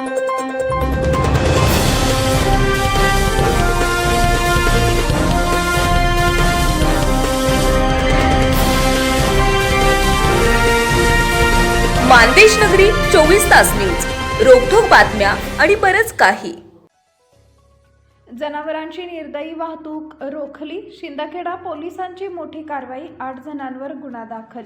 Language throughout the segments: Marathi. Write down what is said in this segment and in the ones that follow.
मानदेश नगरी चोवीस तास न्यूज. रोखोक बातम्या आणि बरच काही. जनावरांची निर्दयी वाहतूक रोखली. शिंदखेडा पोलिसांची मोठी कारवाई आठ जणांवर गुन्हा दाखल.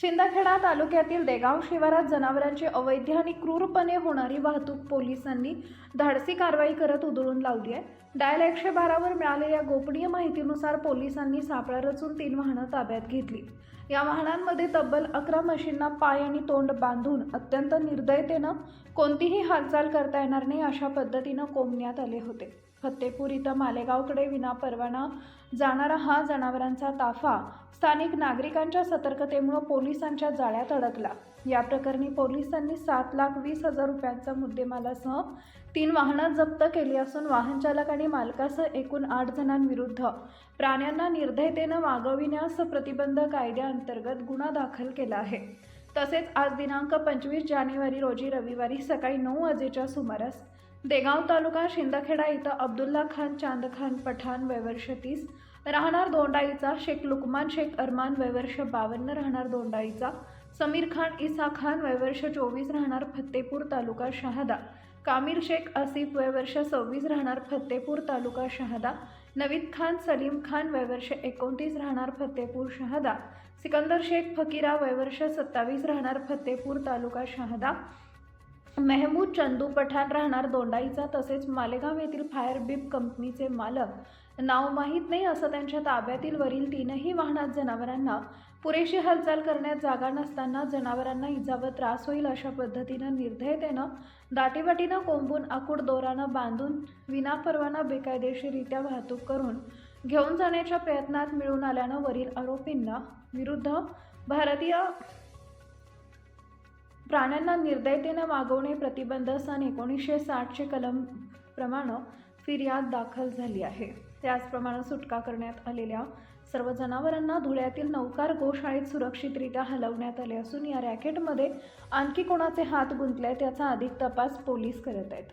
शिंदखेडा तालुक्यातील देगाव शिवारात जनावरांची अवैध आणि क्रूरपणे होणारी वाहतूक पोलिसांनी धाडसी कारवाई करत उधळून लावली आहे. डायल एकशे बारावर मिळालेल्या गोपनीय माहितीनुसार पोलिसांनी सापळा रचून तीन वाहनं ताब्यात घेतली. या वाहनांमध्ये तब्बल अकरा मशीनना पाय आणि तोंड बांधून अत्यंत निर्दयतेनं कोणतीही हालचाल करता येणार नाही अशा पद्धतीनं कोंबण्यात आले होते. फत्तेपूर इथं मालेगावकडे विनापरवाना जाणारा हा जनावरांचा ताफा स्थानिक नागरिकांच्या सतर्कतेमुळे पोलिसांच्या जाळ्यात अडकला. या प्रकरणी पोलिसांनी सात लाख वीस हजार रुपयांचा मुद्देमालासह तीन वाहनं जप्त केली असून वाहन चालक आणि मालकासह एकूण आठ जणांविरुद्ध. प्राण्यांना निर्धयतेनं वागविण्यास प्रतिबंध कायद्याअंतर्गत गुन्हा दाखल केला आहे. तसेच आज दिनांक पंचवीस जानेवारी रोजी रविवारी सकाळी नऊ वाजेच्या सुमारास देगाव तालुका शिंदखेडा इथं अब्दुल्ला खान चांदखान पठाण वयवर्ष तीस राहणार दोंडाईचा शेख लुकमान शेख अरमान वयवर्ष बावन्न राहणार दोंडाईचा समीर खान इसा खान वयवर्ष चोवीस राहणार फत्तेपूर तालुका शहादा कामीर शेख आसिफ वयवर्ष सव्वीस राहणार फत्तेपूर तालुका शहादा नवीद खान सलीम खान वयवर्ष एकोणतीस राहणार फत्तेपूर शहादा सिकंदर शेख फकीरा वयवर्ष सत्तावीस राहणार फत्तेपूर तालुका शहादा मेहमूद चंदू पठाण राहणार दोंडाईचा तसेच मालेगाव येथील फायर बीप कंपनीचे मालक. नाव माहीत नाही असं त्यांच्या ताब्यातील वरील तीनही वाहनात जनावरांना पुरेशी हालचाल करण्यात जागा नसताना जनावरांना इजा व त्रास होईल अशा पद्धतीनं निर्धयतेनं दाटीवाटीनं कोंबून आकुड दोरानं बांधून विनापरवाना बेकायदेशीररित्या वाहतूक करून घेऊन जाण्याच्या प्रयत्नात मिळून आल्यानं वरील आरोपींना विरुद्ध भारतीय प्राण्यांना निर्दयतेनं वागवणे प्रतिबंध सन एकोणीसशे साठचे कलम प्रमाणे फिर्याद दाखल झाली आहे. त्याचप्रमाणे सुटका करण्यात आलेल्या सर्व जनावरांना धुळ्यातील नौकार गोशाळेत सुरक्षितरित्या हलवण्यात आले असून या रॅकेटमध्ये आणखी कोणाचे हात गुंतले त्याचा अधिक तपास पोलीस करत आहेत.